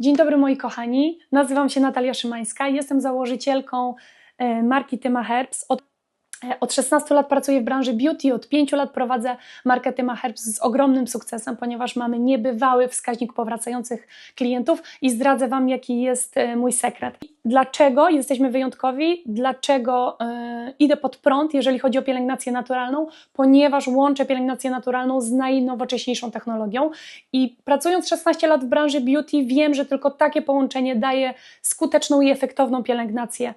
Dzień dobry moi kochani, nazywam się Natalia Szymańska, jestem założycielką e, marki Tyma Herbs. Od, od 16 lat pracuję w branży beauty, od 5 lat prowadzę markę Tyma Herbs z ogromnym sukcesem, ponieważ mamy niebywały wskaźnik powracających klientów i zdradzę Wam, jaki jest e, mój sekret. Dlaczego jesteśmy wyjątkowi? Dlaczego yy, idę pod prąd, jeżeli chodzi o pielęgnację naturalną? Ponieważ łączę pielęgnację naturalną z najnowocześniejszą technologią i pracując 16 lat w branży beauty, wiem, że tylko takie połączenie daje skuteczną i efektowną pielęgnację.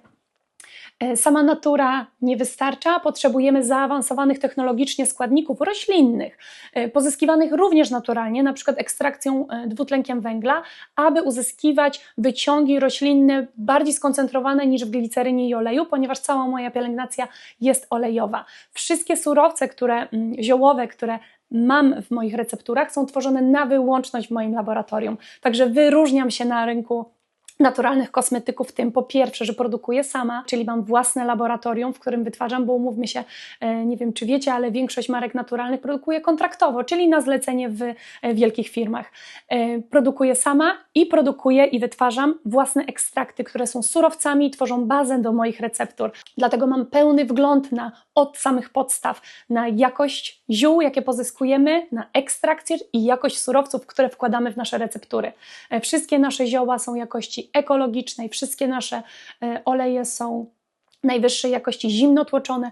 E, sama natura nie wystarcza, potrzebujemy zaawansowanych technologicznie składników roślinnych, e, pozyskiwanych również naturalnie, na przykład ekstrakcją e, dwutlenkiem węgla, aby uzyskiwać wyciągi roślinne bardziej skoncentrowane niż w glicerynie i oleju, ponieważ cała moja pielęgnacja jest olejowa. Wszystkie surowce, które mm, ziołowe, które mam w moich recepturach, są tworzone na wyłączność w moim laboratorium. Także wyróżniam się na rynku naturalnych kosmetyków, w tym po pierwsze, że produkuję sama, czyli mam własne laboratorium, w którym wytwarzam, bo umówmy się, e, nie wiem czy wiecie, ale większość marek naturalnych produkuje kontraktowo, czyli na zlecenie w e, wielkich firmach. E, produkuję sama i produkuję i wytwarzam własne ekstrakty, które są surowcami i tworzą bazę do moich receptur. Dlatego mam pełny wgląd na od samych podstaw, na jakość ziół, jakie pozyskujemy, na ekstrakcję i jakość surowców, które wkładamy w nasze receptury. Wszystkie nasze zioła są jakości ekologicznej, wszystkie nasze e, oleje są najwyższej jakości zimno tłoczone.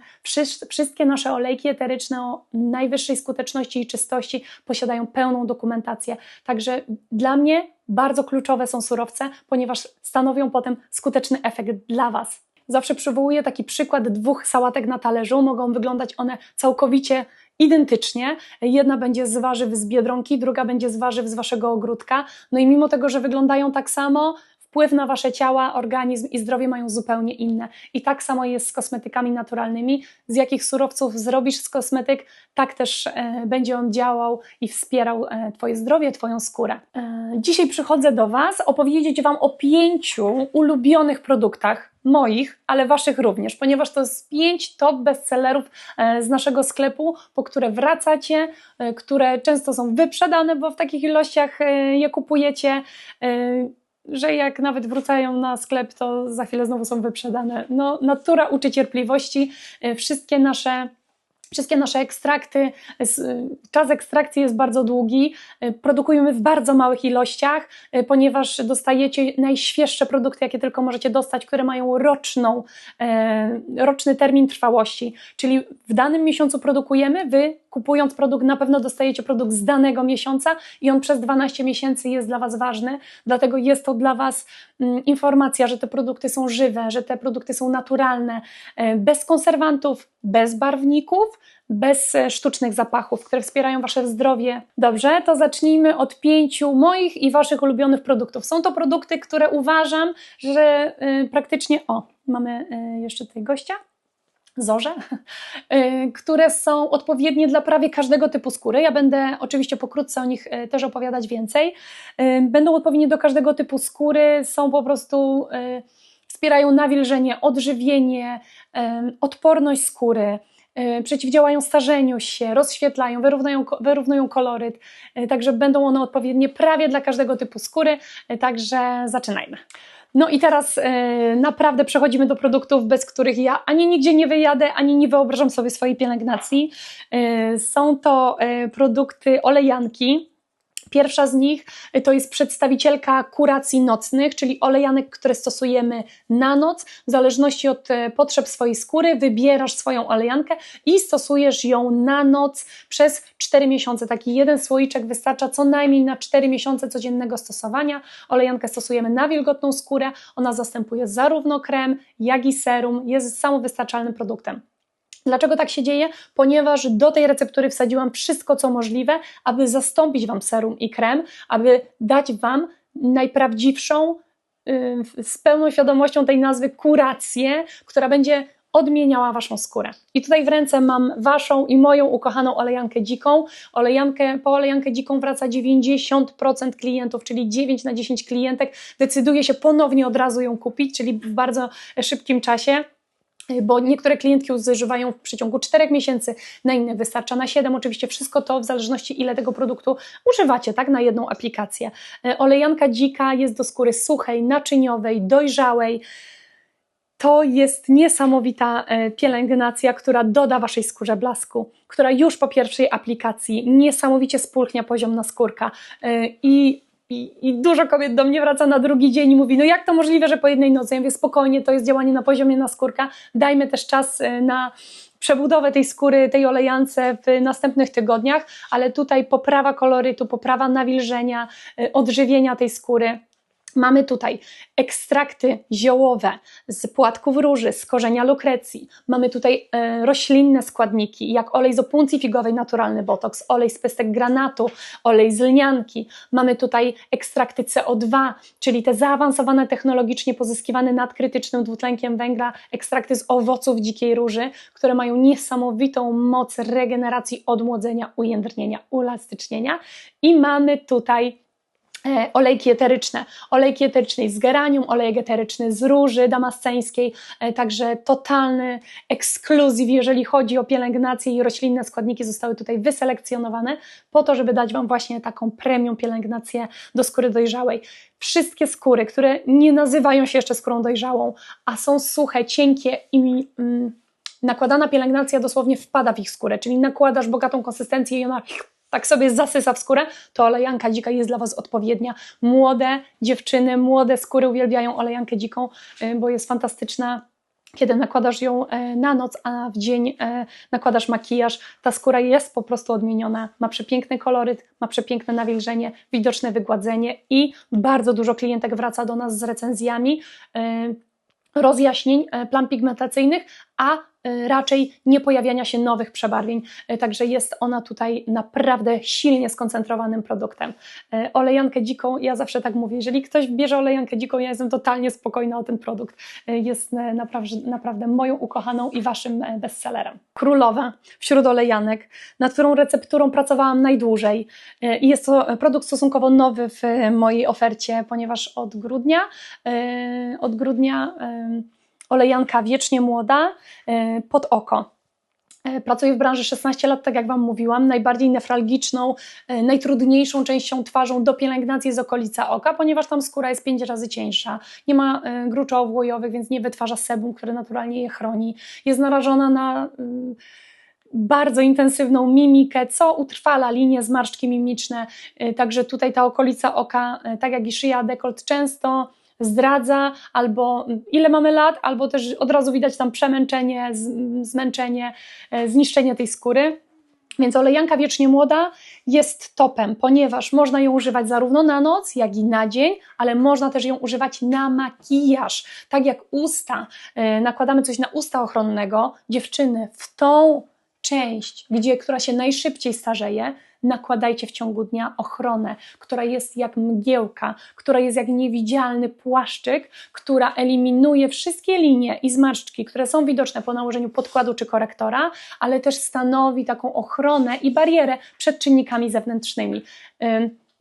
Wszystkie nasze olejki eteryczne o najwyższej skuteczności i czystości posiadają pełną dokumentację. Także dla mnie bardzo kluczowe są surowce, ponieważ stanowią potem skuteczny efekt dla Was. Zawsze przywołuję taki przykład dwóch sałatek na talerzu. Mogą wyglądać one całkowicie identycznie. Jedna będzie z warzyw z biedronki, druga będzie z warzyw z waszego ogródka. No i mimo tego, że wyglądają tak samo, wpływ na wasze ciała, organizm i zdrowie mają zupełnie inne. I tak samo jest z kosmetykami naturalnymi. Z jakich surowców zrobisz z kosmetyk, tak też e, będzie on działał i wspierał e, Twoje zdrowie, Twoją skórę. E, dzisiaj przychodzę do Was opowiedzieć Wam o pięciu ulubionych produktach moich, ale waszych również, ponieważ to jest pięć top bestsellerów z naszego sklepu, po które wracacie, które często są wyprzedane, bo w takich ilościach je kupujecie że jak nawet wracają na sklep, to za chwilę znowu są wyprzedane. No, natura uczy cierpliwości. E, wszystkie nasze Wszystkie nasze ekstrakty, czas ekstrakcji jest bardzo długi, e, produkujemy w bardzo małych ilościach, e, ponieważ dostajecie najświeższe produkty, jakie tylko możecie dostać, które mają roczną, roczny termin trwałości. Czyli w danym miesiącu produkujemy, wy kupując produkt na pewno dostajecie produkt z danego miesiąca i on przez 12 miesięcy jest dla Was ważny, dlatego jest to dla Was mm, informacja, że te produkty są żywe, że te produkty są naturalne, e, bez konserwantów, bez barwników, bez e, sztucznych zapachów, które wspierają Wasze zdrowie. Dobrze, to zacznijmy od pięciu moich i Waszych ulubionych produktów. Są to produkty, które uważam, że y, praktycznie. O, mamy y, jeszcze tutaj gościa zorze, które są odpowiednie dla prawie każdego typu skóry. Ja będę oczywiście pokrótce o nich też opowiadać więcej. Będą odpowiednie do każdego typu skóry, są po prostu, wspierają nawilżenie, odżywienie, odporność skóry, przeciwdziałają starzeniu się, rozświetlają, wyrównują, wyrównują koloryt, także będą one odpowiednie prawie dla każdego typu skóry, także zaczynajmy. No i teraz e, naprawdę przechodzimy do produktów, bez których ja ani nigdzie nie wyjadę, ani nie wyobrażam sobie swojej pielęgnacji. E, są to e, produkty olejanki, Pierwsza z nich y, to jest przedstawicielka kuracji nocnych, czyli olejanek, które stosujemy na noc. W zależności od y, potrzeb swojej skóry wybierasz swoją olejankę i stosujesz ją na noc przez 4 miesiące. Taki jeden słoiczek wystarcza co najmniej na 4 miesiące codziennego stosowania. Olejankę stosujemy na wilgotną skórę. Ona zastępuje zarówno krem, jak i serum. Jest samowystarczalnym produktem. Dlaczego tak się dzieje? Ponieważ do tej receptury wsadziłam wszystko, co możliwe, aby zastąpić Wam serum i krem, aby dać Wam najprawdziwszą, yy, z pełną świadomością tej nazwy, kurację, która będzie odmieniała Waszą skórę. I tutaj w ręce mam Waszą i moją ukochaną olejankę dziką. Olejankę, po olejankę dziką wraca 90% klientów, czyli 9 na 10 klientek decyduje się ponownie od razu ją kupić, czyli w bardzo szybkim czasie. Bo niektóre klientki zużywają w przeciągu 4 miesięcy, na inne wystarcza na 7. Oczywiście wszystko to w zależności ile tego produktu używacie, tak, na jedną aplikację. E, olejanka dzika jest do skóry suchej, naczyniowej, dojrzałej. To jest niesamowita e, pielęgnacja, która doda Waszej skórze blasku, która już po pierwszej aplikacji niesamowicie spulchnia poziom naskórka i i, I, dużo kobiet do mnie wraca na drugi dzień i mówi, no jak to możliwe, że po jednej nocy? Ja mówię, spokojnie, to jest działanie na poziomie naskórka, dajmy też czas e, na przebudowę tej skóry, tej olejance w następnych tygodniach, ale tutaj poprawa kolorytu, poprawa nawilżenia, odżywienia tej skóry Mamy tutaj ekstrakty ziołowe z płatków róży, z korzenia lukrecji. Mamy tutaj e, roślinne składniki, jak olej z opuncji figowej, naturalny botoks, olej z pestek granatu, olej z lnianki. Mamy tutaj ekstrakty CO2, czyli te zaawansowane technologicznie pozyskiwane nadkrytycznym dwutlenkiem węgla, ekstrakty z owoców dzikiej róży, które mają niesamowitą moc regeneracji, odmłodzenia, ujędrnienia, uelastycznienia. I mamy tutaj olejki eteryczne, olejki eteryczne z geranium, olejek eteryczny z róży damasceńskiej, e, także totalny ekskluzyw, jeżeli chodzi o pielęgnację i roślinne składniki zostały tutaj wyselekcjonowane po to, żeby dać Wam właśnie taką premium pielęgnację do skóry dojrzałej. Wszystkie skóry, które nie nazywają się jeszcze skórą dojrzałą, a są suche, cienkie i mm, nakładana pielęgnacja dosłownie wpada w ich skórę, czyli nakładasz bogatą konsystencję i ona tak sobie zasysa w skórę, to olejanka dzika jest dla Was odpowiednia. Młode dziewczyny, młode skóry uwielbiają olejankę dziką, y, bo jest fantastyczna kiedy nakładasz ją y, na noc, a w dzień y, nakładasz makijaż, ta skóra jest po prostu odmieniona. Ma przepiękny koloryt, ma przepiękne nawilżenie, widoczne wygładzenie i bardzo dużo klientek wraca do nas z recenzjami rozjaśnień plam pigmentacyjnych, a raczej nie pojawiania się nowych przebarwień, y, także jest ona tutaj naprawdę silnie skoncentrowanym produktem. Y, olejankę dziką, ja zawsze tak mówię, jeżeli ktoś bierze olejankę dziką, ja jestem totalnie spokojna o ten produkt. Jest naprawdę, naprawdę moją ukochaną i waszym bestsellerem. Królowa wśród olejanek, nad którą recepturą pracowałam najdłużej i jest to produkt stosunkowo nowy w mojej ofercie, ponieważ od grudnia, od grudnia olejanka wiecznie młoda e, pod oko. E, pracuję w branży 16 lat, tak jak Wam mówiłam. Najbardziej nefralgiczną, e, najtrudniejszą częścią twarzą do pielęgnacji jest okolica oka, ponieważ tam skóra jest 5 razy cieńsza. Nie ma gruczołów łojowych, więc nie wytwarza sebum, które naturalnie je chroni. Jest narażona na mm, bardzo intensywną mimikę, co utrwala linie zmarszczki mimiczne. Także tutaj ta okolica oka, tak jak i szyja, dekolt często zdradza, albo ile mamy lat, albo też od razu widać tam przemęczenie, zmęczenie, e, zniszczenie tej skóry. Więc olejanka wiecznie młoda jest topem, ponieważ można ją używać zarówno na noc, jak i na dzień, ale można też ją używać na makijaż. Tak jak usta, e, nakładamy coś na usta ochronnego, dziewczyny w tą część, gdzie, która się najszybciej starzeje, nakładajcie w ciągu dnia ochronę, która jest jak mgiełka, która jest jak niewidzialny płaszczyk, która eliminuje wszystkie linie i zmarszczki, które są widoczne po nałożeniu podkładu czy korektora, ale też stanowi taką ochronę i barierę przed czynnikami zewnętrznymi.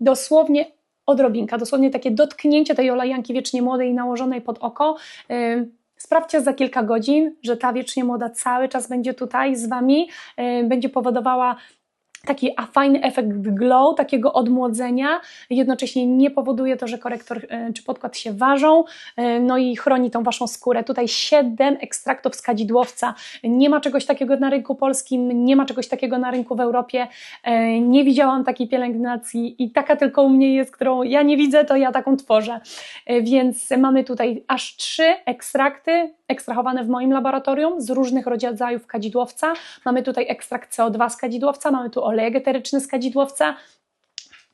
Dosłownie odrobinka, dosłownie takie dotknięcie tej olajanki wiecznie młodej nałożonej pod oko. Sprawdźcie za kilka godzin, że ta wiecznie młoda cały czas będzie tutaj z Wami, będzie powodowała taki fajny efekt glow, takiego odmłodzenia, jednocześnie nie powoduje to, że korektor e, czy podkład się ważą, e, no i chroni tą Waszą skórę. Tutaj 7 ekstraktów z kadzidłowca. Nie ma czegoś takiego na rynku polskim, nie ma czegoś takiego na rynku w Europie. E, nie widziałam takiej pielęgnacji i taka tylko u mnie jest, którą ja nie widzę, to ja taką tworzę. Więc mamy tutaj aż trzy ekstrakty ekstrahowane w moim laboratorium z różnych rodzajów kadzidłowca. Mamy tutaj ekstrakt CO2 z kadzidłowca, mamy tu olej eteryczny z kadzidłowca,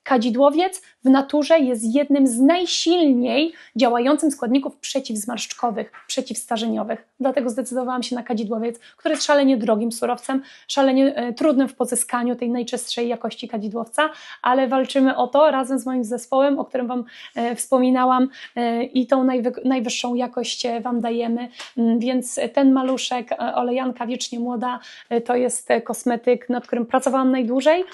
Kadzidłowiec w naturze jest jednym z najsilniej działających składników przeciwzmarszczkowych, przeciwstarzeniowych. Dlatego zdecydowałam się na kadzidłowiec, który jest szalenie drogim surowcem, szalenie e, trudnym w pozyskaniu tej najczystszej jakości kadzidłowca, ale walczymy o to razem z moim zespołem, o którym Wam e, wspominałam e, i tą najwyższą jakość Wam dajemy. Mm, więc ten maluszek, olejanka wiecznie młoda, to jest kosmetyk, nad którym pracowałam najdłużej.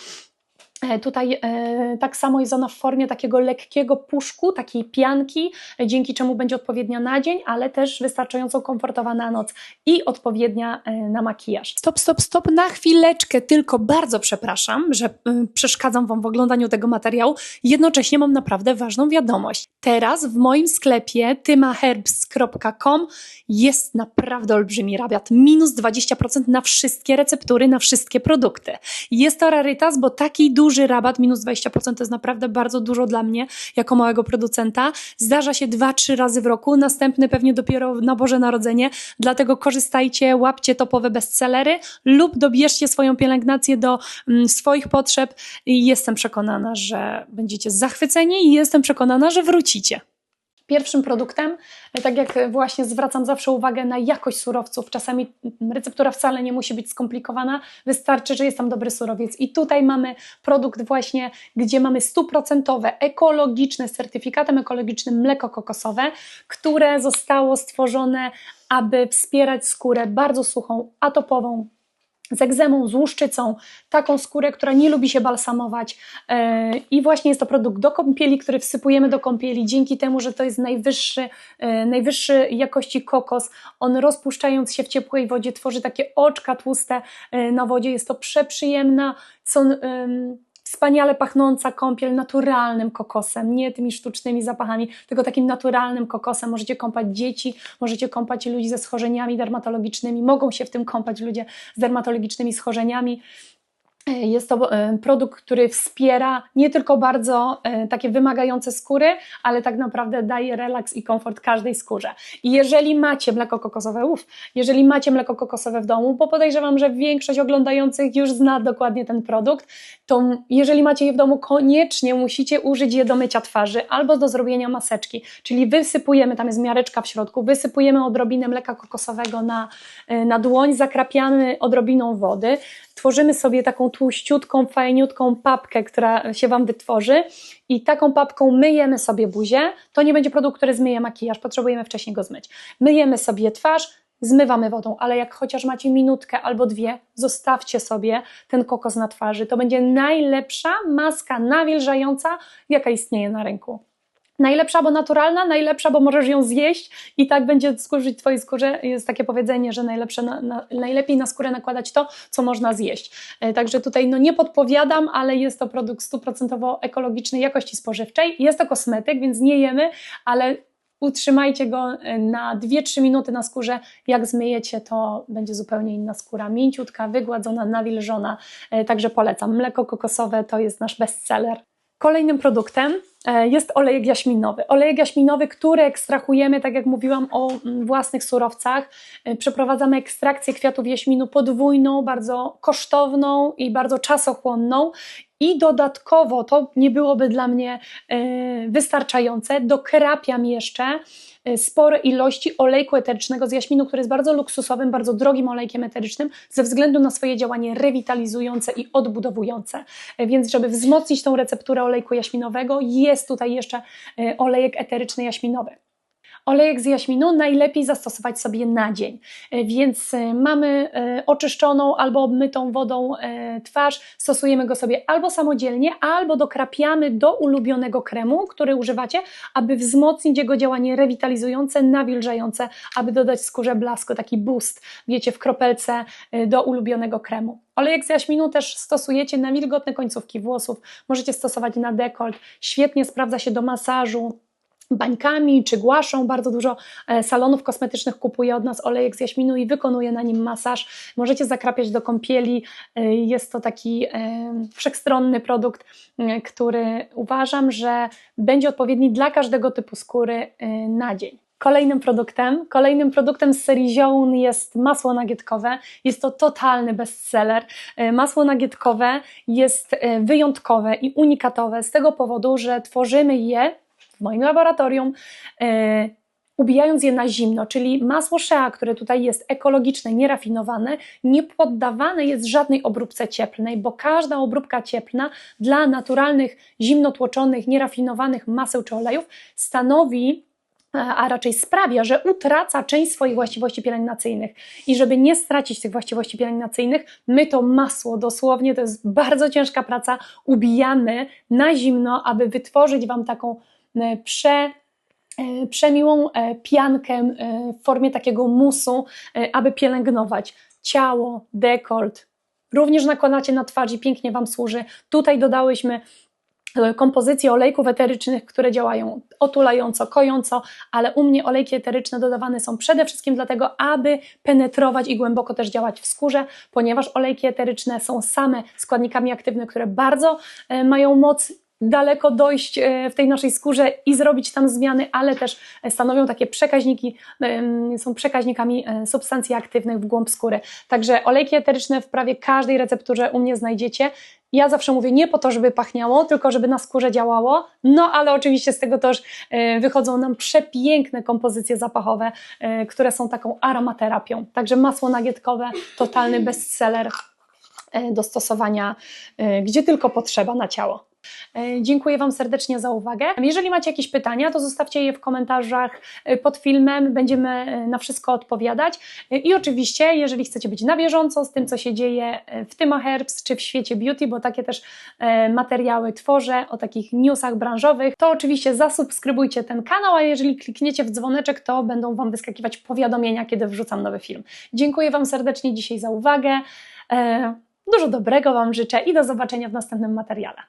E, Tutaj e, tak samo jest ona w formie takiego lekkiego puszku, takiej pianki, e, dzięki czemu będzie odpowiednia na dzień, ale też wystarczająco komfortowa na noc i odpowiednia na makijaż. Stop, stop, stop, na chwileczkę, tylko bardzo przepraszam, że przeszkadzam Wam w oglądaniu tego materiału. Jednocześnie mam naprawdę ważną wiadomość. Teraz w moim sklepie tymaherbs.com jest naprawdę olbrzymi rabat. Minus 20% na wszystkie receptury, na wszystkie produkty. Jest to rarytas, bo taki duży rabat, minus 20% to jest naprawdę bardzo dużo dla mnie, jako małego producenta. Zdarza się 2-3 razy w roku, następny pewnie dopiero na Boże Narodzenie, dlatego korzystajcie, łapcie topowe bestsellery lub dobierzcie swoją pielęgnację do mm, swoich potrzeb i jestem przekonana, że będziecie zachwyceni i jestem przekonana, że wrócicie. Pierwszym produktem, tak jak właśnie zwracam zawsze uwagę na jakość surowców, czasami receptura wcale nie musi być skomplikowana, wystarczy, że jest tam dobry surowiec. I tutaj mamy produkt właśnie, gdzie mamy stuprocentowe, ekologiczne, z certyfikatem ekologicznym mleko kokosowe, które zostało stworzone, aby wspierać skórę bardzo suchą, atopową, z egzemą, z łuszczycą, taką skórę, która nie lubi się balsamować. Yy, I właśnie jest to produkt do kąpieli, który wsypujemy do kąpieli dzięki temu, że to jest najwyższy, yy, najwyższej jakości kokos. On rozpuszczając się w ciepłej wodzie tworzy takie oczka tłuste yy, na wodzie. Jest to przeprzyjemna, co, wspaniale pachnąca kąpiel naturalnym kokosem, nie tymi sztucznymi zapachami, tylko takim naturalnym kokosem. Możecie kąpać dzieci, możecie kąpać ludzi ze schorzeniami dermatologicznymi, mogą się w tym kąpać ludzie z dermatologicznymi schorzeniami. Jest to e, produkt, który wspiera nie tylko bardzo e, takie wymagające skóry, ale tak naprawdę daje relaks i komfort każdej skórze. I jeżeli macie mleko kokosowe, uff, jeżeli macie mleko kokosowe w domu, bo podejrzewam, że większość oglądających już zna dokładnie ten produkt, to jeżeli macie je w domu, koniecznie musicie użyć je do mycia twarzy albo do zrobienia maseczki. Czyli wysypujemy, tam jest miareczka w środku, wysypujemy odrobinę mleka kokosowego na, e, na dłoń, zakrapiamy odrobiną wody, tworzymy sobie taką tłuściutką, fajniutką papkę, która się Wam wytworzy i taką papką myjemy sobie buzię. To nie będzie produkt, który zmyje makijaż, potrzebujemy wcześniej go zmyć. Myjemy sobie twarz, zmywamy wodą, ale jak chociaż macie minutkę albo dwie, zostawcie sobie ten kokos na twarzy. To będzie najlepsza maska nawilżająca, jaka istnieje na rynku. Najlepsza, bo naturalna, najlepsza, bo możesz ją zjeść i tak będzie służyć Twojej skórze. Jest takie powiedzenie, że najlepsze na, na, najlepiej na skórę nakładać to, co można zjeść. E, także tutaj no, nie podpowiadam, ale jest to produkt stuprocentowo ekologicznej jakości spożywczej. Jest to kosmetyk, więc nie jemy, ale utrzymajcie go e, na 2-3 minuty na skórze. Jak zmyjecie, to będzie zupełnie inna skóra. Mięciutka, wygładzona, nawilżona. E, także polecam. Mleko kokosowe to jest nasz bestseller. Kolejnym produktem jest olejek jaśminowy. Olejek jaśminowy, który ekstrahujemy, tak jak mówiłam, o mm, własnych surowcach. E, przeprowadzamy ekstrakcję kwiatów jaśminu podwójną, bardzo kosztowną i bardzo czasochłonną. I dodatkowo, to nie byłoby dla mnie e, wystarczające, dokrapiam jeszcze spore ilości olejku eterycznego z jaśminu, który jest bardzo luksusowym, bardzo drogim olejkiem eterycznym ze względu na swoje działanie rewitalizujące i odbudowujące. Więc żeby wzmocnić tą recepturę olejku jaśminowego, jest tutaj jeszcze olejek eteryczny jaśminowy. Olejek z jaśminu najlepiej zastosować sobie na dzień, e, więc e, mamy e, oczyszczoną albo obmytą wodą twarz, stosujemy go sobie albo samodzielnie, albo dokrapiamy do ulubionego kremu, który używacie, aby wzmocnić jego działanie rewitalizujące, nawilżające, aby dodać skórze blasku, taki boost, wiecie, w kropelce do ulubionego kremu. Olejek z jaśminu też stosujecie na wilgotne końcówki włosów, możecie stosować na dekolt, świetnie sprawdza się do masażu, bańkami czy głaszą. Bardzo dużo e, salonów kosmetycznych kupuje od nas olejek z jaśminu i wykonuje na nim masaż. Możecie zakrapiać do kąpieli. E, jest to taki e, wszechstronny produkt, który uważam, że będzie odpowiedni dla każdego typu skóry na dzień. Kolejnym produktem, kolejnym produktem z serii Ziołun jest masło nagietkowe. Jest to totalny bestseller. Masło nagietkowe jest wyjątkowe i unikatowe z tego powodu, że tworzymy je moim laboratorium, e, ubijając je na zimno, czyli masło shea, które tutaj jest ekologiczne, nierafinowane, nie poddawane jest żadnej obróbce cieplnej, bo każda obróbka cieplna dla naturalnych, zimno tłoczonych, nierafinowanych maseł czy olejów stanowi a raczej sprawia, że utraca część swoich właściwości pielęgnacyjnych. I żeby nie stracić tych właściwości pielęgnacyjnych, my to masło, dosłownie to jest bardzo ciężka praca, ubijamy na zimno, aby wytworzyć Wam taką e, prze, e, przemiłą e, piankę e, w formie takiego musu, e, aby pielęgnować ciało, dekolt. Również nakładacie na twarz i pięknie Wam służy. Tutaj dodałyśmy e, kompozycje olejków eterycznych, które działają otulająco, kojąco, ale u mnie olejki eteryczne dodawane są przede wszystkim dlatego, aby penetrować i głęboko też działać w skórze, ponieważ olejki eteryczne są same składnikami aktywnymi, które bardzo e, mają moc daleko dojść e, w tej naszej skórze i zrobić tam zmiany, ale też stanowią takie przekaźniki, są przekaźnikami e, substancji aktywnych w głąb skóry. Także olejki eteryczne w prawie każdej recepturze u mnie znajdziecie. Ja zawsze mówię nie po to, żeby pachniało, tylko żeby na skórze działało. No ale oczywiście z tego też e, wychodzą nam przepiękne kompozycje zapachowe, które są taką aromaterapią. Także masło nagietkowe, totalny bestseller do stosowania gdzie tylko potrzeba na ciało. E, Dziękuję Wam serdecznie za uwagę. Jeżeli macie jakieś pytania, to zostawcie je w komentarzach e, pod filmem, będziemy e, na wszystko odpowiadać. I oczywiście, jeżeli chcecie być na bieżąco z tym, co się dzieje w Tyma Herbs czy w świecie beauty, bo takie też materiały tworzę o takich newsach branżowych, to oczywiście zasubskrybujcie ten kanał, a jeżeli klikniecie w dzwoneczek, to będą Wam wyskakiwać powiadomienia, kiedy wrzucam nowy film. Dziękuję Wam serdecznie dzisiaj za uwagę. Dużo dobrego Wam życzę i do zobaczenia w następnym materiale.